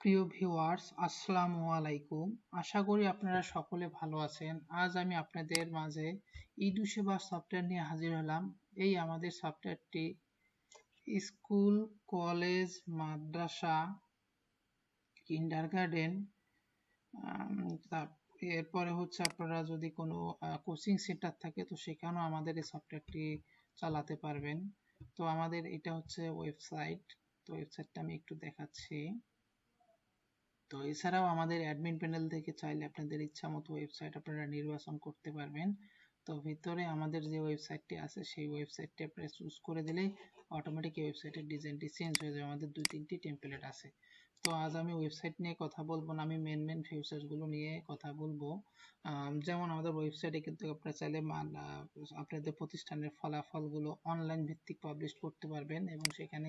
প্রিয় ভিউয়ার্স, আসসালামু আলাইকুম। আশা করি আপনারা সকলে ভালো আছেন। আজ আমি আপনাদের মাঝে ইডু সেবা সফটওয়্যার নিয়ে হাজির হলাম। এই আমাদের সফটওয়্যারটি স্কুল, কলেজ, মাদ্রাসা কিন্ডারগার্ডেন এরপরে হচ্ছে আপনারা যদি কোনো কোচিং সেন্টার থাকে, তো সেখানেও আমাদের এই সফটওয়্যারটি চালাতে পারবেন। তো আমাদের এটা হচ্ছে ওয়েবসাইট। তো ওয়েবসাইটটা আমি একটু দেখাচ্ছি। তো এছাড়াও আমাদের অ্যাডমিন প্যানেল থেকে চাইলে আপনাদের ইচ্ছা মতো ওয়েবসাইট আপনারা নির্বাচন করতে পারবেন। তো ভিতরে আমাদের যে ওয়েবসাইটটি আছে, সেই ওয়েবসাইটটি আপনারা চুজ করে দিলেই অটোমেটিক ওয়েবসাইটের ডিজাইনটি চেঞ্জ হয়ে যাবে। আমাদের দুই তিনটি টেমপ্লেট আছে। তো আজ আমি ওয়েবসাইট নিয়ে কথা বলব না, আমি মেন মেন ফিচার্সগুলো নিয়ে কথা বলব। যেমন আমাদের ওয়েবসাইটে কিন্তু আপনারা চাইলে আপনাদের প্রতিষ্ঠানের ফলাফলগুলো অনলাইন ভিত্তিক পাবলিশ করতে পারবেন এবং সেখানে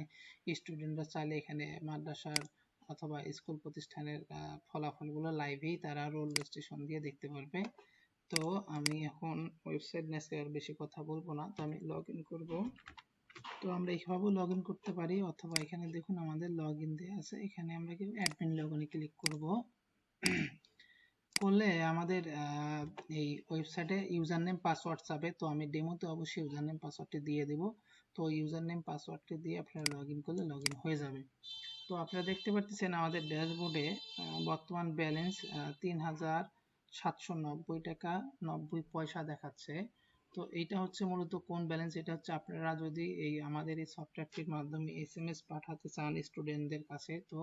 স্টুডেন্টরা চাইলে এখানে মাদ্রাসার অথবা স্কুল প্রতিষ্ঠানের ফলাফলগুলো লাইভেই তারা রোল রেজিস্ট্রেশন দিয়ে দেখতে পারবে। তো আমি এখন ওয়েবসাইট নিয়ে আর বেশি কথা বলব না, তো আমি লগ ইন করব। তো আমরা এইভাবেও লগ ইন করতে পারি, অথবা এখানে দেখুন আমাদের লগ ইন দেওয়া আছে, এখানে আমরা কি অ্যাডমিন লগ ইনে ক্লিক করব। করলে আমাদের এই ওয়েবসাইটে ইউজার নেম পাসওয়ার্ড চাবে, তো আমি ডেমোতে অবশ্যই ইউজার নেম পাসওয়ার্ডটি দিয়ে দেব। তো ইউজার নেম পাসওয়ার্ডটি দিয়ে আপনারা লগ ইন করলে লগ ইন হয়ে যাবে। তো আপনারা দেখতে পাচ্ছেন আমাদের ড্যাশবোর্ডে বর্তমান ব্যালেন্স তিন হাজার সাতশো নব্বই টাকা নব্বই পয়সা দেখাচ্ছে। তো এইটা হচ্ছে মূলত কোন ব্যালেন্স এটা হচ্ছে আপনারা যদি এই আমাদের এই সফটওয়্যারটির মাধ্যমে এস এম এস পাঠাতে চান স্টুডেন্টদের কাছে, তো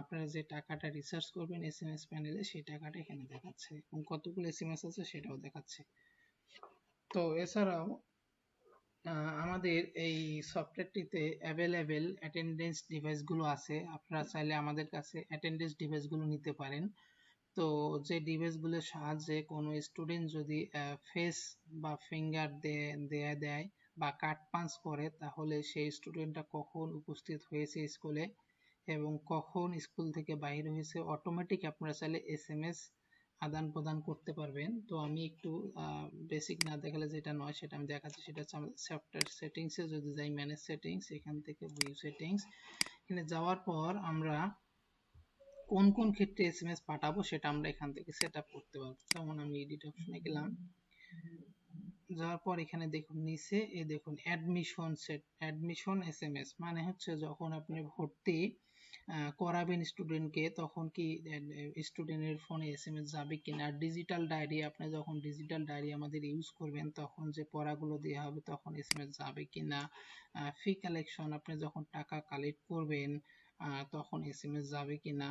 আপনারা যে টাকাটা রিসার্চ করবেন এস এম এস প্যানেলে সেই টাকাটা এখানে দেখাচ্ছে। এবং কতগুলো এস এম এস আছে সেটাও দেখাচ্ছে। তো এছাড়াও আমাদের এই সফটওয়্যারটিতে অ্যাভেলেবেল অ্যাটেন্ডেন্স ডিভাইসগুলো আছে। আপনারা চাইলে আমাদের কাছে অ্যাটেন্ডেন্স ডিভাইসগুলো নিতে পারেন। তো যে ডিভাইসগুলোর সাহায্যে কোনো স্টুডেন্ট যদি ফেস বা ফিঙ্গার দেয়া দেয় বা কাট পাঞ্চ করে, তাহলে সেই স্টুডেন্টটা কখন উপস্থিত হয়েছে স্কুলে এবং কখন স্কুল থেকে বাইরে হয়েছে অটোমেটিক আপনারা চাইলে এস এম এস আদান প্রদান করতে পারবেন। তো আমি একটু বেসিক না দেখালে যেটা নয় সেটা আমি দেখাচ্ছি, সেটা হচ্ছে আমাদের সফটওয়্যার সেটিংসে যদি যাই ম্যানেজ সেটিংস এখান থেকে ভিউ সেটিংস এখানে যাওয়ার পর আমরা কোন কোন ক্ষেত্রে এস এম এস পাঠাবো সেটা আমরা এখান থেকে সেট আপ করতে পারব। যেমন আমি এডিট অপশনে গেলাম। যাওয়ার পর এখানে দেখুন, নিচে এ দেখুন admission set admission S M S মানে হচ্ছে যখন আপনি ভর্তি করাবেন স্টুডেন্টকে তখন কি স্টুডেন্টের ফোনে এসএমএস যাবে কিনা? ডিজিটাল ডায়েরি আপনি যখন ডিজিটাল ডায়েরি আমাদের ইউজ করবেন, তখন যে পড়াগুলো দেওয়া হবে, তখন এসএমএস যাবে কিনা? ফি কালেকশন আপনি যখন টাকা কালেক্ট করবেন তখন এসএমএস যাবে কিনা?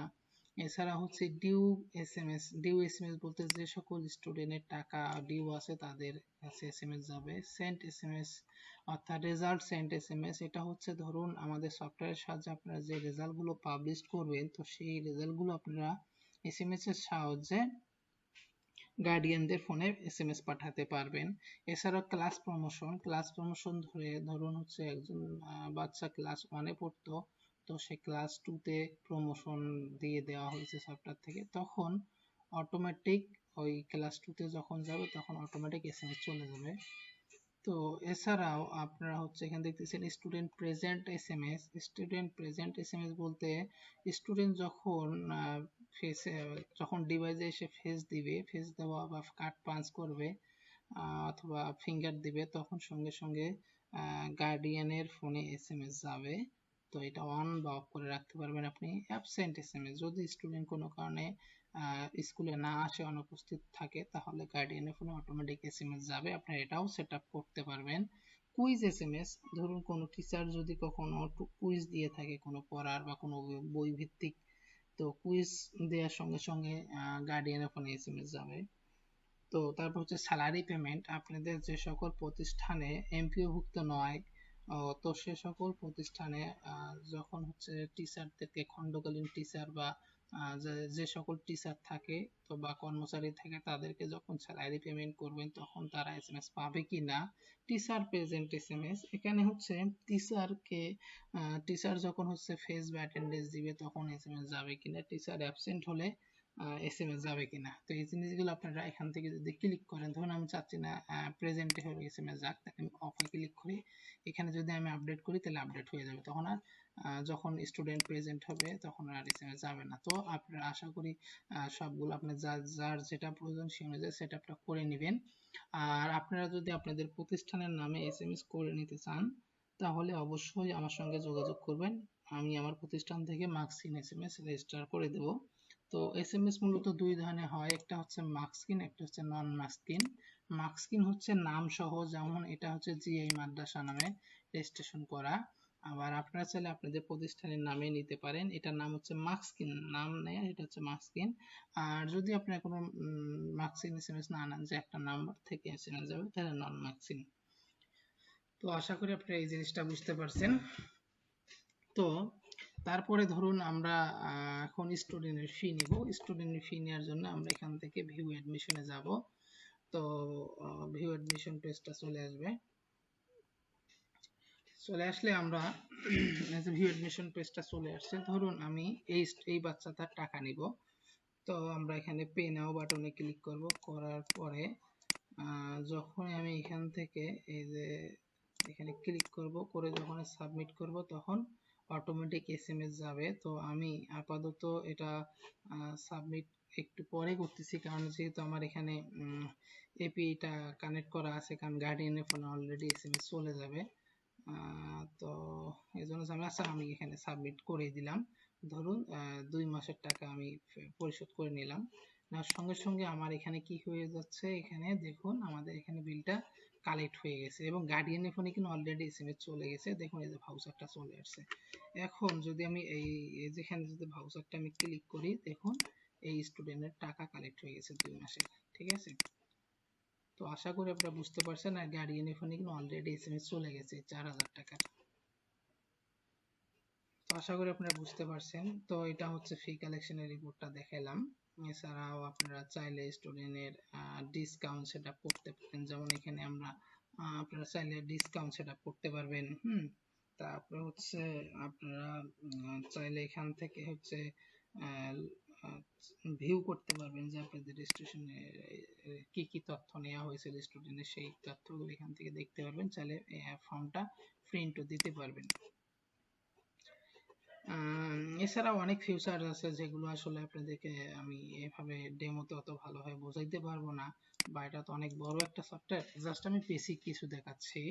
এছাড়া হচ্ছে ডিউ এসএমএস ডিউ এসএমএস বলতে যে সকল স্টুডেন্টের টাকা ডিউ আছে, তাদের কাছে এসএমএস যাবে। সেন্ট এসএমএস অর্থাৎ রেজাল্ট সেন্ট এসএমএস এটা হচ্ছে ধরুন আমাদের সফটওয়্যারের সাহায্যে আপনারা যে রেজাল্টগুলো পাবলিশ করবেন, তো সেই রেজাল্টগুলো আপনারা এসএমএস এর সাহায্যে গার্ডিয়ানদের ফোনে এসএমএস পাঠাতে পারবেন। এছাড়াও ক্লাস প্রমোশন ক্লাস প্রমোশন ধরে ধরুন হচ্ছে একজন বাচ্চা ক্লাস ওয়ানে পড়তো, তো সে ক্লাস টুতে প্রমোশন দিয়ে দেওয়া হয়েছে সফটওয়্যার থেকে, তখন অটোমেটিক ওই ক্লাস টুতে যখন যাবে, তখন অটোমেটিক এসএমএস চলে যাবে। তো এছাড়াও আপনারা হচ্ছে এখানে দেখতেছেন student present S M S student present S M S বলতে স্টুডেন্ট যখন ফেসে যখন ডিভাইসে এসে ফেস দিবে ফেস দেওয়া বা কার্ড পাঞ্চ করবে অথবা ফিঙ্গার দিবে, তখন সঙ্গে সঙ্গে গার্ডিয়ানের ফোনে এস এম এস যাবে। তো এটা অন বা অফ করে রাখতে পারবেন আপনি অ্যাবসেন্ট এসএমএস যদি স্টুডেন্ট কোনো কারণে স্কুলে না আসে, অনুপস্থিত থাকে, তাহলে গার্ডিয়ানের ফোনে অটোমেটিক এসএমএস যাবে। আপনারা এটাও সেট করতে পারবেন। কুইজ এসএমএস ধরুন কোনো টিচার যদি কখনো কুইজ দিয়ে থাকে, কোনো পড়ার বা কোনো বই ভিত্তিক তো কুইজ দেওয়ার সঙ্গে সঙ্গে গার্ডিয়ানের ফোনে এসএমএস যাবে। তো তারপর হচ্ছে স্যালারি পেমেন্ট আপনাদের যে সকল প্রতিষ্ঠানে এমপিওভুক্ত নয় তো সে সকল প্রতিষ্ঠানে যখন হচ্ছে টিচারদেরকে খণ্ডকালীন টিচার বা যে সকল টিচার থাকে, তো বা কর্মচারী থাকে, তাদেরকে যখন স্যালারি পেমেন্ট করবেন, তখন তারা এসএমএস পাবে কি না টিচার প্রেজেন্ট এসএমএস এখানে হচ্ছে টিচারকে টিচার যখন হচ্ছে ফেস বা অ্যাটেন্ডেন্স দিবে, তখন এসএমএস যাবে কিনা টিচার অ্যাবসেন্ট হলে এসএমএস যাবে কিনা। তো এই জিনিসগুলো আপনারা এখান থেকে যদি ক্লিক করেন ধরুন আমি চাচ্ছি না প্রেজেন্টে হলে এসএমএস যাক তাহলে আমি অফে ক্লিক করি। এখানে যদি আমি আপডেট করি, তাহলে আপডেট হয়ে যাবে। তখন আর যখন স্টুডেন্ট প্রেজেন্ট হবে, তখন আর এসএমএস যাবে না। তো আপনারা আশা করি সবগুলো আপনার যার যার যেটা প্রয়োজন সেই অনুযায়ী সেট আপটা করে নেবেন। আর আপনারা যদি আপনাদের প্রতিষ্ঠানের নামে এসএমএস করে নিতে চান, তাহলে অবশ্যই আমার সঙ্গে যোগাযোগ করবেন। আমি আমার প্রতিষ্ঠান থেকে মার্কসিন এসএমএস রেজিস্টার করে দেব। তো এসএমএস মূলত দুই ধরনের হয়। একটা হচ্ছে মার্কসকিন একটা হচ্ছে নন মার্কসকিন মার্কসকিন হচ্ছে নাম সহ, যেমন এটা হচ্ছে জিআই মাদ্রাসা নামে রেজিস্ট্রেশন করা। আবার আপনারা চাইলে আপনাদের প্রতিষ্ঠানের নামে নিতে পারেন। এটার নাম হচ্ছে মার্কসকিন নাম নেয় এটা হচ্ছে মার্কসকিন আর যদি আপনারা কোনো মার্কস্কিন এস এম এস না আনেন যে একটা নাম্বার থেকে এসএমএস যাবে, তাহলে নন মার্কসিন তো আশা করি আপনারা এই জিনিসটা বুঝতে পারছেন। তো তারপরে ধরুন আমরা এখন স্টুডেন্টের ফি নিব। স্টুডেন্টের ফি নেওয়ার জন্য আমরা এখান থেকে ভিউ অ্যাডমিশনে যাব। তো ভিউ অ্যাডমিশন পেজটা চলে আসবে। চলে আসলে আমরা ভিউ অ্যাডমিশন পেজটা চলে আসছে, ধরুন আমি এই এই বাচ্চাটার টাকা নিব। তো আমরা এখানে পে নাও বাটনে ক্লিক করব। করার পরে যখন আমি এখান থেকে এই যে এখানে ক্লিক করব, করে যখন সাবমিট করব, তখন অটোমেটিক এসএমএস যাবে। তো আমি আপাতত এটা সাবমিট একটু পরে করতেছি, কারণ যেহেতু আমার এখানে এপিটা কানেক্ট করা আছে, কারণ গার্ডিয়ানের ফোনে অলরেডি এসএমএস চলে যাবে। তো এই জন্য আমি আচ্ছা আমি এখানে সাবমিট করে দিলাম। ধরুন দুই মাসের টাকা আমি পরিশোধ করে নিলাম। নেওয়ার সঙ্গে সঙ্গে আমার এখানে কি হয়ে যাচ্ছে? এখানে দেখুন, আমাদের এখানে বিলটা কালেক্ট হয়ে গেছে এবং গার্ডিয়ানের ফোনে কিন্তু অলরেডি এসএমএস চলে গেছে। দেখুন, এই যে ভাউচারটা চলে আসছে। এখন যদি আমি এই যেখানে যদি ভাউচারটা আমি ক্লিক করি, দেখুন, এই স্টুডেন্টের টাকা কালেক্ট হয়ে গেছে দুই মাসের ঠিক আছে? তো আশা করি আপনারা বুঝতে পারছেন, আর গার্ডিয়ানের ফোনে কিন্তু অলরেডি এসএমএস চলে গেছে চার হাজার টাকা। তো আশা করি আপনারা বুঝতে পারছেন। তো এটা হচ্ছে ফি কালেকশনের রিপোর্টটা দেখালাম। এছাড়াও আপনারা চাইলে স্টুডেন্টের ডিসকাউন্ট সেট আপ করতে পারেন। যেমন এখানে আমরা আপনারা চাইলে ডিসকাউন্ট সেট আপ করতে পারবেন, হুম? তারপরে হচ্ছে আপনারা চাইলে এখান থেকে হচ্ছে ভিউ করতে পারবেন যে আপনাদের রেজিস্ট্রেশনে কি কি তথ্য নেওয়া হয়েছিল স্টুডেন্টের সেই তথ্যগুলো এখান থেকে দেখতে পারবেন। চাইলে ফর্মটা প্রিন্টও দিতে পারবেন। আহ, এছাড়াও অনেক ফিউচার আছে যেগুলো আসলে আপনাদেরকে আমি এভাবে ডেমোতে অত ভালোভাবে বোঝাইতে পারব না বা এটা তো অনেক বড় একটা সফটওয়্যার জাস্ট আমি বেসিক কিছু দেখাচ্ছি।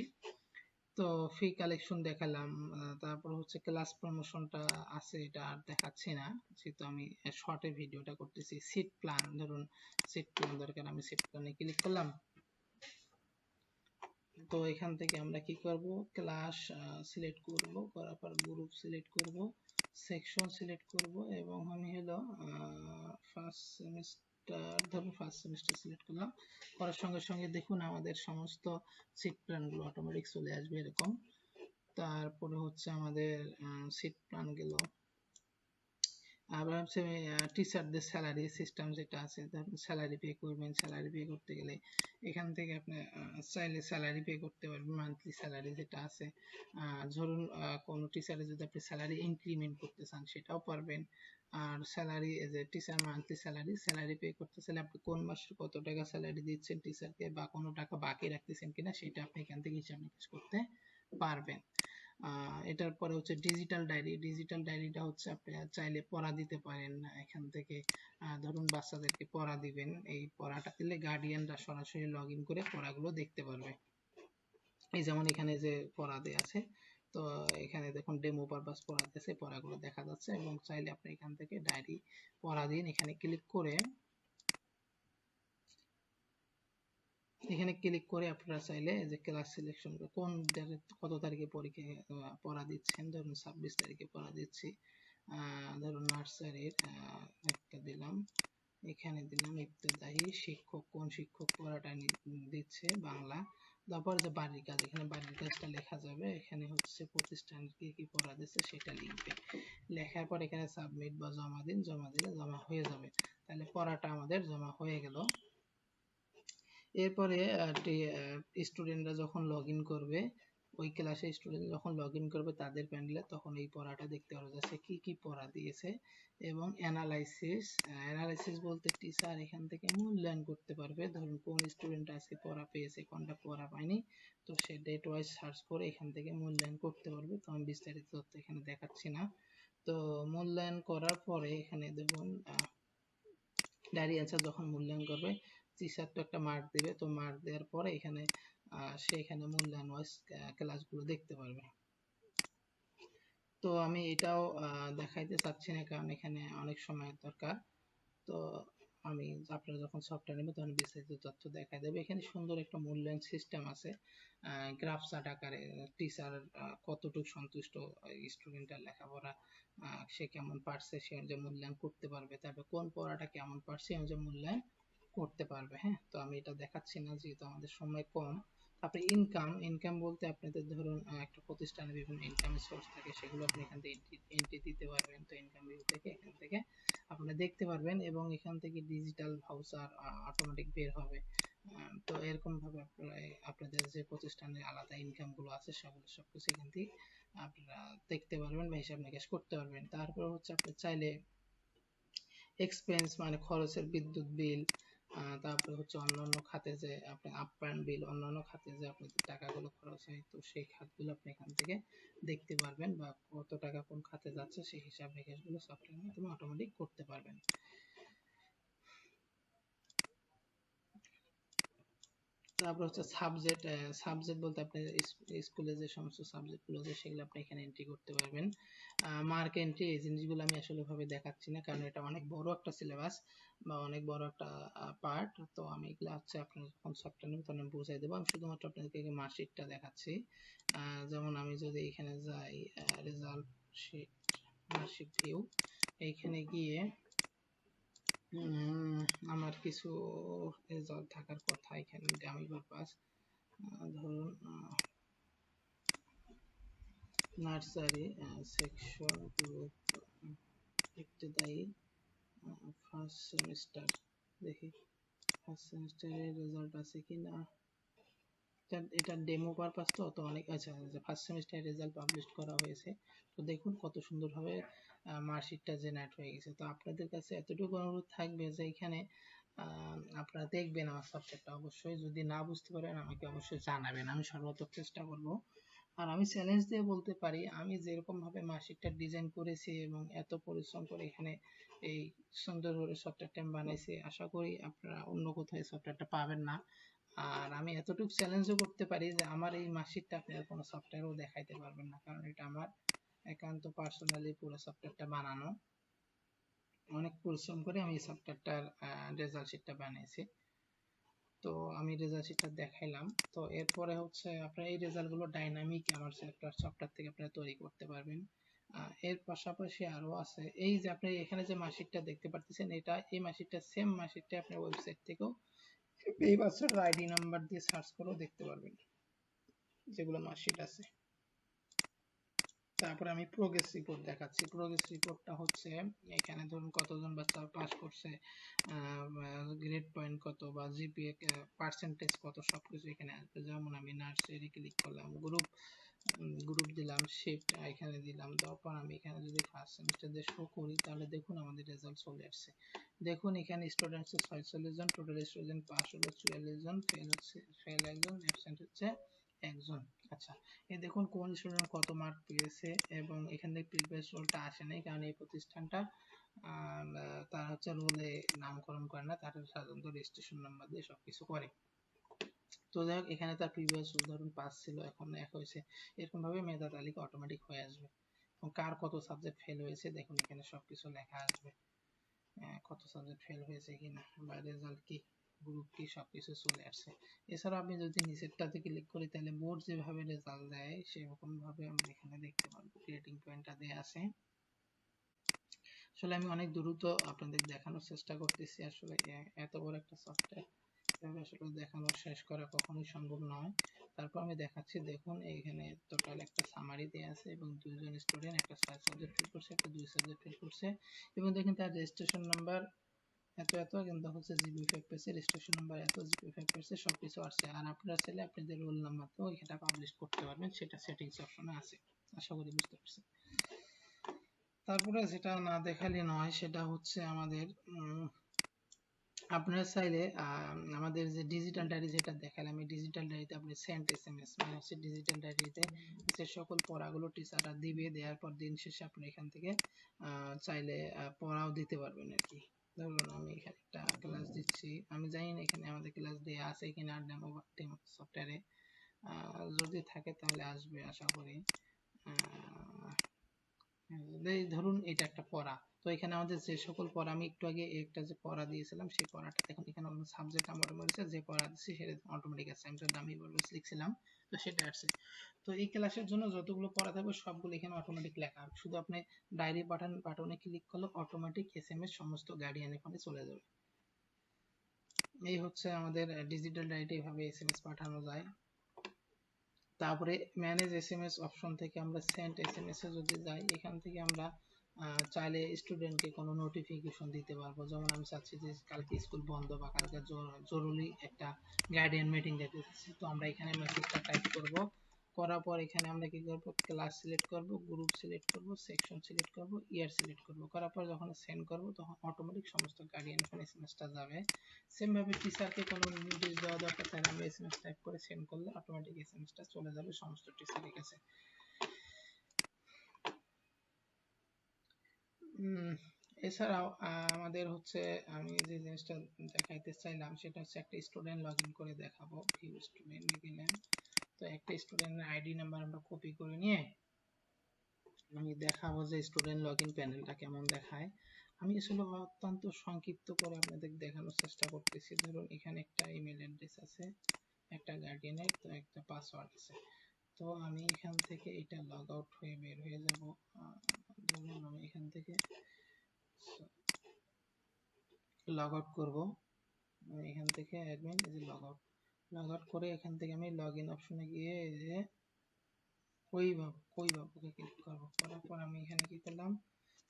তো ফি কালেকশন দেখালাম তারপর হচ্ছে ক্লাস প্রমোশনটা আছে এটা আর দেখাচ্ছি না যেহেতু আমি শর্টে ভিডিওটা করতেছি সিট প্ল্যান ধরুন সিট প্ল্যান দরকার আমি সিট প্ল্যানে ক্লিক করলাম তো এখান থেকে আমরা কি করব? ক্লাস সিলেক্ট করব, করার পর গ্রুপ সিলেক্ট করব সেকশন সিলেক্ট করব এবং আমি হলো ফার্স্ট সেমিস্টার ধরুন ফার্স্ট সেমিস্টার সিলেক্ট করলাম। করার সঙ্গে সঙ্গে দেখুন আমাদের সমস্ত সিট প্ল্যানগুলো অটোমেটিক চলে আসবে এরকম। তারপরে হচ্ছে আমাদের সিট প্ল্যান গেল। আবার হচ্ছে টিচারদের স্যালারি সিস্টেম যেটা আছে স্যালারি পে করবেন স্যালারি পে করতে গেলে এখান থেকে আপনি চাইলে স্যালারি পে করতে পারবেন মান্থলি স্যালারি যেটা আছে। ধরুন কোনো টিচারে যদি আপনি স্যালারি ইনক্রিমেন্ট করতে চান, সেটাও পারবেন। আর স্যালারি যে teacher monthly salary salary pay করতে চাইলে আপনি কোন মাসে কত টাকা স্যালারি দিচ্ছেন টিচারকে বা কোনো টাকা বাকি রাখতেছেন কিনা, সেটা আপনি এখান থেকে হিসাব নিকাশ করতে পারবেন। এটার পরে হচ্ছে ডিজিটাল ডায়েরি ডিজিটাল ডায়েরিটা হচ্ছে আপনি চাইলে পড়া দিতে পারেন এখান থেকে ধরুন বাচ্চাদেরকে পড়া দিবেন, এই পড়াটা দিলে গার্ডিয়ানরা সরাসরি লগ ইন করে পড়াগুলো দেখতে পারবে। এই যেমন এখানে যে পড়া দেয়া আছে, তো এখানে দেখুন ডেমো পারপাস পড়া আছে পড়াগুলো দেখা যাচ্ছে এবং চাইলে আপনি এখান থেকে ডায়েরি পড়া দিন এখানে ক্লিক করে এখানে ক্লিক করে আপনারা চাইলে যে ক্লাস সিলেকশন কোন কত তারিখে পরীক্ষা পড়া দিচ্ছেন? ধরুন ছাব্বিশ তারিখে পড়া দিচ্ছি। ধরুন নার্সারির একটা দিলাম। এখানে দিলাম ইবতেদায়ী শিক্ষক, কোন শিক্ষক পড়াটা দিচ্ছে বাংলা। তারপর যে বাড়ির কাজ, এখানে বাড়ির কাজটা লেখা যাবে। এখানে হচ্ছে প্রতিষ্ঠান কি কি পড়া দিচ্ছে সেটা লিখবে। লেখার পর এখানে সাবমিট বা জমা দিন, জমা দিলে জমা হয়ে যাবে। তাহলে পড়াটা আমাদের জমা হয়ে গেল। এরপরে স্টুডেন্টরা যখন লগ করবে, ওই ক্লাসে স্টুডেন্ট যখন লগ করবে তাদের প্যানেলে তখন এই পড়াটা দেখতে পারবে যে কি কি পড়া দিয়েছে এবং অ্যানালাইসিস অ্যানালাইসিস বলতে টিচার এখান থেকে মূল্যায়ন করতে পারবে। ধরুন, কোন স্টুডেন্ট আজকে পড়া পেয়েছে, কোনটা পড়া পায়নি, তো সে ডেট ওয়াইজ সার্চ করে এখান থেকে মূল্যায়ন করতে পারবে। তো আমি বিস্তারিত তথ্য এখানে দেখাচ্ছি না। তো মূল্যায়ন করার পরে এখানে দেখুন ডায়রি অ্যান্সার যখন মূল্যায়ন করবে টিচার তো একটা মার্ক দেবে, তো মার্ক দেওয়ার পরে এখানে সে এখানে মূল্যায়ন ওয়াইজ ক্লাসগুলো দেখতে পারবে। তো আমি এটাও দেখাইতে চাচ্ছি না, কারণ এখানে অনেক সময় দরকার। তো আমি আপনারা যখন সফটওয়্যার নেবেন, তখন বিস্তারিত তথ্য দেখা দেবে। এখানে সুন্দর একটা মূল্যায়ন সিস্টেম আছে। গ্রাফ চার্ট আকারে টিচার কতটুকু সন্তুষ্ট স্টুডেন্টের লেখাপড়া সে কেমন পারছে, সে অনুযায়ী মূল্যায়ন করতে পারবে। তারপর কোন পড়াটা কেমন পারছে, সে অনুযায়ী মূল্যায়ন করতে পারবে হ্যাঁ? তো আমি এটা দেখাচ্ছি না, যেহেতু আমাদের সময় কম। তারপরে ইনকাম ইনকাম বলতে আপনাদের ধরুন একটা প্রতিষ্ঠানে বিভিন্ন ইনকাম সোর্স থাকে, সেগুলো আপনি এখান থেকে এন্ট্রি দিতে পারবেন। তো ইনকাম ভিউ থেকে এখান থেকে আপনারা দেখতে পারবেন এবং এখান থেকে ডিজিটাল ভাউচার অটোমেটিক বের হবে। তো এরকম ভাবে আপনারা, আপনাদের যে প্রতিষ্ঠানের আলাদা ইনকামগুলো আছে, সেগুলো সবকিছু এখান থেকে আপনারা দেখতে পারবেন বা হিসাব নিকাশ করতে পারবেন। তারপর হচ্ছে আপনি চাইলে এক্সপেন্স মানে খরচের বিদ্যুৎ বিল তারপরে হচ্ছে অন্যান্য খাতে যে আপনি আপ্যায়ন বিল অন্যান্য খাতে যে আপনি টাকাগুলো খরচ হয়, তো সেই খাতগুলো আপনি এখান থেকে দেখতে পারবেন বা কত টাকা কোন খাতে যাচ্ছে সেই হিসাব নিকাশগুলো সফটওয়্যারের মাধ্যমে অটোমেটিক করতে পারবেন। তারপর হচ্ছে সাবজেক্ট সাবজেক্ট বলতে আপনি স্কুলে যে সমস্ত সাবজেক্টগুলো আছে, সেগুলো আপনি এখানে এন্ট্রি করতে পারবেন। মার্ক এন্ট্রি এই জিনিসগুলো আমি আসলে ভাবে দেখাচ্ছি না, কারণ এটা অনেক বড় একটা সিলেবাস বা অনেক বড় একটা পার্ট তো আমি এগুলো হচ্ছে আপনার যখন সফটওয়্যার নেবেন তখন বুঝাই দেবো। আমি শুধুমাত্র আপনাদেরকে মার্কশিটটা দেখাচ্ছি। যেমন আমি যদি এখানে যাই রেজাল্ট শিট মার্কশিট ভিউ এইখানে গিয়ে আমার কিছু রেজাল্ট থাকার কথা এখানে ডামি পারপাস ধরুন নার্সারি সেকশন গ্রুপ ইত্যাদি ফার্স্ট সেমিস্টার দেখি ফার্স্ট সেমিস্টারের রেজাল্ট আছে কি না এটা ডেমো পারপাস তো তো অনেক আচ্ছা ফার্স্ট সেমিস্টারের রেজাল্ট পাবলিশ করা হয়েছে। তো দেখুন কত সুন্দরভাবে মার্কশিটটা জেনারেট হয়ে গেছে। তো আপনাদের কাছে এতটুকু অনুরোধ থাকবে যে এখানে আপনারা দেখবেন আমার সাবজেক্টটা অবশ্যই যদি না বুঝতে পারেন, আমাকে অবশ্যই জানাবেন। আমি সর্বাত্মক চেষ্টা করব। আর আমি চ্যালেঞ্জ দিয়ে বলতে পারি, আমি যেরকম ভাবে মার্কশিটটা ডিজাইন করেছি এবং এত পরিশ্রম করে এখানে এই সুন্দর করে সফটওয়্যারটা আমি বানাইছি, আশা করি আপনারা অন্য কোথাও এই সফটওয়্যারটা পাবেন না। আর আমি এতটুকু চ্যালেঞ্জও করতে পারি যে আমার এই মার্কশিটটা আপনারা কোনো সফটওয়্যারও দেখাইতে পারবেন না, কারণ এটা আমার একান্ত পার্সোনালি পুরো সফটওয়্যারটা বানানো। অনেক পরিশ্রম করে আমি এই সফটওয়্যারটার রেজাল্ট শিটটা বানিয়েছি। তো আমি রেজাল্ট শিটটা দেখাইলাম। তো এরপরে হচ্ছে আপনার এই রেজাল্টগুলো ডাইনামিক আমার সফটওয়্যার সফটওয়্যার থেকে আপনারা তৈরি করতে পারবেন। এর পাশাপাশি আরও আছে, এই যে আপনি এখানে যে মাসিকটা দেখতে পারতেছেন, এটা এই মাসিকটা সেম মাসিকটা আপনার ওয়েবসাইট থেকেও এই বছরের আইডি নাম্বার দিয়ে সার্চ করেও দেখতে পারবেন, যেগুলো মার্কশিট আছে। তারপরে আমি প্রোগ্রেস রিপোর্ট দেখাচ্ছি। প্রোগ্রেস রিপোর্টটা হচ্ছে, এখানে ধরুন কতজন বাচ্চা পাস করছে গ্রেড পয়েন্ট কত বা জিপিএ পার্সেন্টেজ কত, সবকিছু এখানে আসবে। যেমন আমি নার্সারি ক্লিক করলাম গ্রুপ গ্রুপ দিলাম শিফট এখানে দিলাম, তারপর আমি এখানে যদি ফার্স্ট সেমিস্টার দিয়ে শো করি, তাহলে দেখুন আমাদের রেজাল্ট চলে আসছে। দেখুন এখানে স্টুডেন্ট হচ্ছে ছয়চল্লিশ জন টোটাল স্টুডেন্ট পাস হলো চুয়াল্লিশ জন ফেল হচ্ছে ফেল একজন অ্যাবসেন্ট হচ্ছে একজন। আচ্ছা এই দেখুন কোন স্টুডেন্ট কত মার্ক পেয়েছে এবং এখান থেকে প্রিভিয়াস রোলটা আসে নাই, কারণ এই প্রতিষ্ঠানটা তারা হচ্ছে রোলে নামকরণ করে না, তারা সাধারণত রেজিস্ট্রেশন নাম্বার দিয়ে সবকিছু করে। তো যাই হোক এখানে তার প্রিভিয়াস ধরুন পাঁচ ছিল, এখন এক হয়েছে। এরকম ভাবে মেধা তালিকা অটোমেটিক হয়ে আসবে। এবং কার কত সাবজেক্ট ফেল হয়েছে, দেখুন এখানে সবকিছু লেখা আসবে। কত সাবজেক্ট ফেল হয়েছে কিনা, বা রেজাল্ট কি গ্রুপ কি, সবকিছু চলে আসছে। এছাড়া আপনি যদি নিচেরটাতে ক্লিক করি, তাহলে বোর্ড যেভাবে রেজাল্ট দেয় সেরকম ভাবে আমরা এখানে দেখতে পারব। ক্রিয়েটিং পয়েন্টটা দেয়া আছে। আসলে আমি অনেক দ্রুত আপনাদের দেখানোর চেষ্টা করতেছি। আসলে এত বড় একটা সফটওয়্যার এভাবে আসলে দেখানো, শেষ করা কখনোই সম্ভব নয়। তারপর আমি দেখাচ্ছি, দেখুন, এইখানে টোটাল একটা সামারি দেয়া আছে এবং দুইজন স্টুডেন্ট একটা ছয় সাবজেক্ট ফিল করছে, একটা দুই সাবজেক্ট ফিল করছে। এবং দেখেন, তার রেজিস্ট্রেশন নাম্বার এত এত, কিন্তু হচ্ছে জিবি ফাইভ পেয়েছে রেজিস্ট্রেশন নাম্বার এত জিবি ফাইভ পেয়েছে সব কিছু আছে আর আপনারা চাইলে আপনাদের রোল নাম্বার তো এটা পাবলিশ করতে পারবেন, সেটা সেটিংস অপশনে আছে। আশা করি বুঝতে পারছেন তারপরে যেটা না দেখালে নয়, সেটা হচ্ছে আমাদের আপনারা চাইলে আমাদের যে ডিজিটাল ডায়েরি যেটা দেখালাম, এই ডিজিটাল ডায়েরিতে আপনি সেন্ট এস এম এস মানে হচ্ছে ডিজিটাল ডায়েরিতে যে সকল পড়াগুলো টিচাররা দিবে, দেওয়ার পর দিন শেষে আপনি এখান থেকে চাইলে পড়াও দিতে পারবেন আর কি ধরুন আমি এখানে একটা ক্লাস দিচ্ছি, আমি জানি না এখানে আমাদের ক্লাস দেওয়া আছে কিনা ডেমো ডেমো সফটওয়্যারে যদি থাকে তাহলে আসবে আশা করি ধরুন এটা একটা পড়া। তো এখানে আমাদের যে সকল পড়া, আমি একটু আগে একটা যে পড়া দিয়েছিলাম, সেই পড়াটা দেখুন, এখানে আমাদের সাবজেক্ট আমার রয়েছে যে পড়া দিচ্ছি সেটা অটোমেটিক আছে। আমি দামি অলওয়েজ লিখছিলাম, তো সেটা আসছে। তো এই ক্লাসের জন্য যতগুলো পড়া থাকবে, সবগুলো এখানে অটোমেটিক লেখা। শুধু আপনি ডায়েরি বাটন বাটনে ক্লিক করলে অটোমেটিক এস এম এসএমএস সমস্ত গার্ডিয়ান এখানে চলে যাবে। এই হচ্ছে আমাদের ডিজিটাল ডায়েরিতে এভাবে এসএমএস পাঠানো যায়। তারপরে manage S M S option থেকে আমরা সেন্ট এস এম এ যদি যাই, এখান থেকে আমরা চাইলে স্টুডেন্টকে কোনো নোটিফিকেশন দিতে পারব। যেমন আমি চাচ্ছি যে কালকে স্কুল বন্ধ বা কালকে জরুরি একটা গার্ডিয়ান মিটিং দিতে তো আমরা এখানে মেসেজটা টাইপ করব। করার পর এখানে আমরা কি করব? ক্লাস সিলেক্ট করব গ্রুপ সিলেক্ট করব সেকশন সিলেক্ট করব ইয়ার সিলেক্ট করব। করার পর যখন সেন্ড করব, তখন অটোমেটিক সমস্ত গার্ডিয়ান এখানে এসএমএসটা যাবে। সেম ভাবে টিচারকে কোনো নির্দেশ দেওয়া দরকার, তাহলে আমরা এসএমএস টাইপ করে সেন্ড করলে অটোমেটিক এসএমএসটা চলে যাবে সমস্ত টিচারের কাছে। এছাড়াও আমাদের হচ্ছে আমি যে জিনিসটা দেখাইতে চাইলাম, সেটা হচ্ছে একটা স্টুডেন্ট লগ করে দেখাবো ভিউ স্টুডেন্ট গেলেন তো একটা স্টুডেন্টের আইডি নাম্বার আমরা কপি করে নিয়ে আমি দেখাবো যে স্টুডেন্ট লগ ইন প্যানেলটা কেমন দেখায়। আমি আসলে অত্যন্ত সংক্ষিপ্ত করে আপনাদের দেখানোর চেষ্টা করতেছি। ধরুন, এখানে একটা ইমেল অ্যাড্রেস আছে, একটা গার্ডিয়ানের তো একটা পাসওয়ার্ড আছে। তো আমি এখান থেকে এটা লগ আউট হয়ে বের হয়ে যাব। ধরুন আমি এখান থেকে লগ আউট করব। এখান থেকে অ্যাডমিন এই যে লগ আউট লগ আউট করে এখান থেকে আমি লগ ইন অপশনে গিয়ে এই যে কই কই বাবুকে ক্লিক করব। করার পর আমি এখানে কি করলাম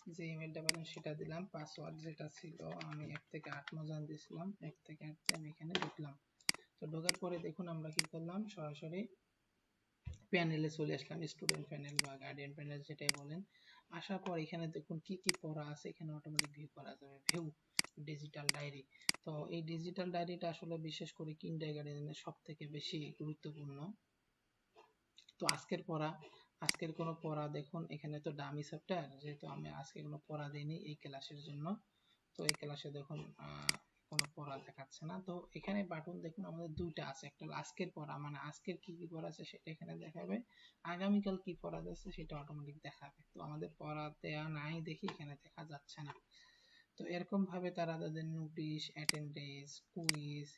যে ইমেলটা পেলাম সেটা দিলাম। পাসওয়ার্ড যেটা ছিল, আমি এক থেকে আট মজান দিয়েছিলাম এক থেকে আট আমি এখানে ঢুকলাম। তো ঢোকার পরে দেখুন আমরা কি করলাম? সরাসরি প্যানেলে চলে আসলাম স্টুডেন্ট প্যানেল বা গার্ডিয়ান প্যানেল যেটাই বলেন। আসার পর এখানে দেখুন কি কি পড়া আছে, এখানে অটোমেটিক ভিউ করা যাবে। ভিউ ডিজিটাল ডায়েরি তো এই ডিজিটাল ডায়েরিটা আসলে বিশেষ করে কিন্ডারগার্টেনের সব থেকে বেশি গুরুত্বপূর্ণ। তো আজকের পড়া, আজকের কোনো পড়া দেখুন, এখানে তো ডামি সফটওয়্যার যেহেতু আমি আজকে কোনো পড়া দিইনি এই ক্লাসের জন্য। তো এই ক্লাসে দেখুন কোনো পড়া দেখাচ্ছে না। তো এখানে বাটন দেখুন, আমাদের দুইটা আছে। একটা আজকের পড়া মানে আজকের কি কি পড়া আছে সেটা এখানে দেখাবে। আগামীকাল কি পড়া যাচ্ছে সেটা অটোমেটিক দেখাবে। তো আমাদের পড়া দেয়া নাই দেখি, এখানে দেখা যাচ্ছে না। তো এরকম ভাবে তারা তাদের নোটিশ অ্যাটেন্ডেন্স কুইজ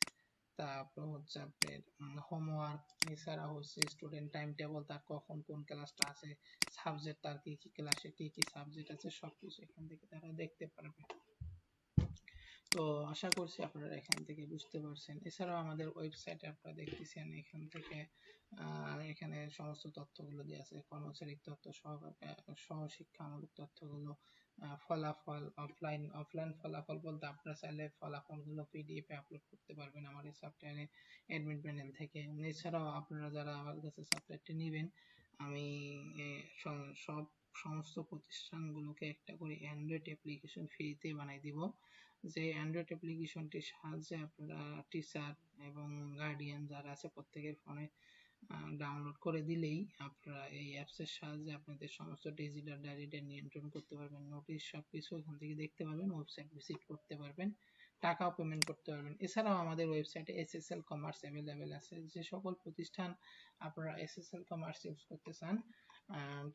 তারপর হচ্ছে আপনার হোমওয়ার্ক এছাড়া হচ্ছে স্টুডেন্ট টাইম টেবল তার কখন কোন ক্লাসটা আছে সাবজেক্ট তার কি কি ক্লাসে কি কি সাবজেক্ট আছে সব কিছু এখান থেকে তারা দেখতে পারবে। তো আশা করছি আপনারা এখান থেকে বুঝতে পারছেন। এছাড়াও আমাদের ওয়েবসাইটে আপনারা দেখতেছেন এখান থেকে এখানে সমস্ত তথ্যগুলো দেওয়া আছে। কর্মচারীর তথ্য সহ শিক্ষামূলক তথ্যগুলো ফলাফল অফলাইন অফলাইন ফলাফল বলতে আপনারা চাইলে ফলাফলগুলো পিডিএফ আপলোড করতে পারবেন আমার এই সফটওয়্যারে অ্যাডমিন প্যানেল থেকে। এছাড়াও আপনারা যারা আমার কাছে সফটওয়্যারটি নেবেন, আমি সব সমস্ত প্রতিষ্ঠানগুলোকে একটা করে অ্যান্ড্রয়েড অ্যাপ্লিকেশন ফ্রিতে বানাই দিব। যে অ্যান্ড্রয়েড অ্যাপ্লিকেশনটির সাহায্যে আপনারা টিচার এবং গার্ডিয়ান যারা আছে প্রত্যেকের ফোনে ডাউনলোড করে দিলেই আপনারা এই অ্যাপসের সাহায্যে আপনাদের সমস্ত ডিজিটাল ডায়েরিটা নিয়ন্ত্রণ করতে পারবেন। নোটিশ সবকিছু এখান থেকে দেখতে পাবেন ওয়েবসাইট ভিজিট করতে পারবেন, টাকাও পেমেন্ট করতে পারবেন। এছাড়াও আমাদের ওয়েবসাইটে এসএসএল কমার্স অ্যাভেলেবেল আছে। যে সকল প্রতিষ্ঠান আপনারা এসএসএল কমার্স ইউজ করতে চান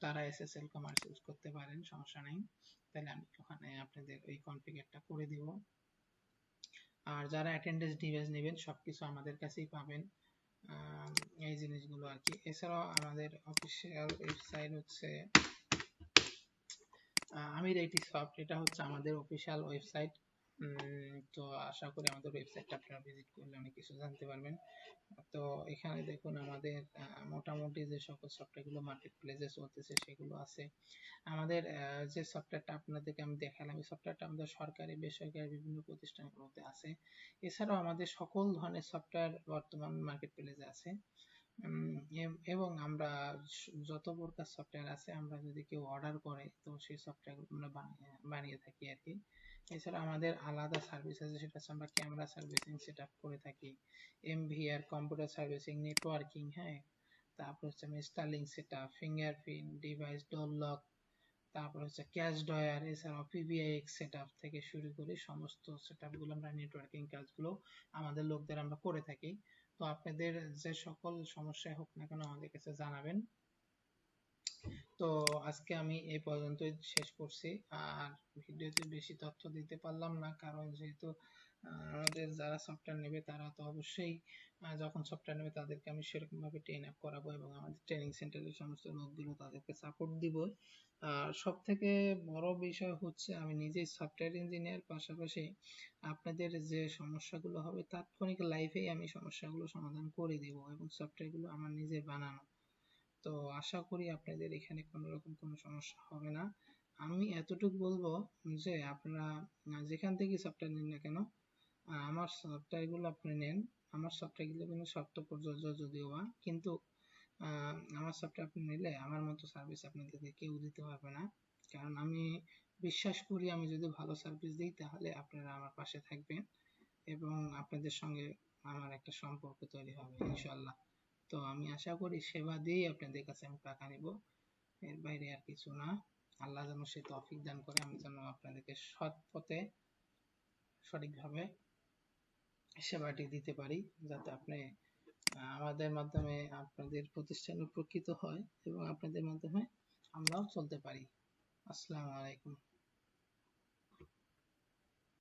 তারা এসএসএল কমার্স ইউজ করতে পারেন, সমস্যা নেই। তাহলে আমি ওখানে আপনাদের ওই কনফিগারটা করে দিব। আর যারা অ্যাটেন্ডেন্স ডিভাইস নেবেন, সবকিছু আমাদের কাছেই পাবেন। এই জিনিসগুলো আর কি। এছাড়াও আমাদের অফিসিয়াল ওয়েবসাইট হচ্ছে আমির আইটি সফট এটা হচ্ছে আমাদের অফিসিয়াল ওয়েবসাইট তো আশা করি আমাদের ওয়েবসাইটটা আপনারা ভিজিট করলে অনেক কিছু জানতে পারবেন। তো এখানে দেখুন আমাদের মোটামুটি যে সকল সফটওয়্যারগুলো মার্কেট প্লেসে চলতেছে সেগুলো আছে। আমাদের যে সফটওয়্যারটা আপনাদেরকে আমি দেখালাম, এই সফটওয়্যারটা আমাদের সরকারি, বেসরকারি বিভিন্ন প্রতিষ্ঠানগুলোতে আছে। এছাড়াও আমাদের সকল ধরনের সফটওয়্যার বর্তমান মার্কেট প্লেসে আছে এবং আমরা যত প্রকার সফটওয়্যার আছে, আমরা যদি কেউ অর্ডার করে, তো সেই সফটওয়্যারগুলো আমরা বানিয়ে থাকি আর কি। এছাড়া আমাদের আলাদা সার্ভিস আছে, সেটা হচ্ছে আমরা ক্যামেরা সার্ভিসিং সেট করে থাকি। এমভিআর কম্পিউটার সার্ভিসিং নেটওয়ার্কিং হ্যাঁ? তারপর হচ্ছে আমি sterling set up fingerprint device door lock তারপর হচ্ছে ক্যাশ ড্রয়ার এছাড়াও পিবিআইএক্স সেট আপ থেকে শুরু করে সমস্ত সেটগুলো আমরা নেটওয়ার্কিং কাজগুলো আমাদের লোকদের আমরা করে থাকি। তো আপনাদের যে সকল সমস্যাই হোক না কেন আমাদের কাছে জানাবেন। তো আজকে আমি এই পর্যন্তই শেষ করছি। আর ভিডিওতে বেশি তথ্য দিতে পারলাম না, কারণ যেহেতু আমাদের যারা সফটওয়্যার নেবে তারা তো অবশ্যই যখন সফটওয়্যার নেবে তাদেরকে আমি সেরকম ভাবে ট্রেন আপ করাবো এবং আমাদের ট্রেনিং সেন্টারের সমস্ত লোকগুলো তাদেরকে সাপোর্ট দিব। আর সব থেকে বড় বিষয় হচ্ছে আমি নিজেই সফটওয়্যার ইঞ্জিনিয়ার পাশাপাশি আপনাদের যে সমস্যাগুলো হবে তাৎক্ষণিক লাইফেই আমি সমস্যাগুলো সমাধান করে দেব এবং সফটওয়্যারগুলো আমার নিজের বানানো। তো আশা করি আপনাদের এখানে কোনো রকম কোনো সমস্যা হবে না। আমি এতটুকু বলব যে আপনারা, যেখান থেকে সফটওয়্যার নিন না কেন আমার সফটওয়্যারগুলো আপনি নেন। আমার সফটওয়্যারগুলো কিন্তু শর্ত প্রযোজ্য যদিও বা, কিন্তু আমার সফটওয়্যার আপনি নিলে আমার মতো সার্ভিস আপনাদেরকে কেউ দিতে পারবে না। কারণ আমি বিশ্বাস করি আমি যদি ভালো সার্ভিস দিই তাহলে আপনারা আমার পাশে থাকবেন এবং আপনাদের সঙ্গে আমার একটা সম্পর্ক তৈরি হবে ইনশাল্লাহ তো আমি আশা করি সেবা দিয়েই আপনাদের কাছে আমি টাকা নিব। এর বাইরে আর কিছু না। আল্লাহ যেন সে তৌফিক দান করে, আমি যেন আপনাদেরকে সৎ পথে সঠিকভাবে সেবাটি দিতে পারি, যাতে আপনি আমাদের মাধ্যমে আপনাদের প্রতিষ্ঠান উপকৃত হয় এবং আপনাদের মাধ্যমে আমরাও চলতে পারি। আসসালামু আলাইকুম।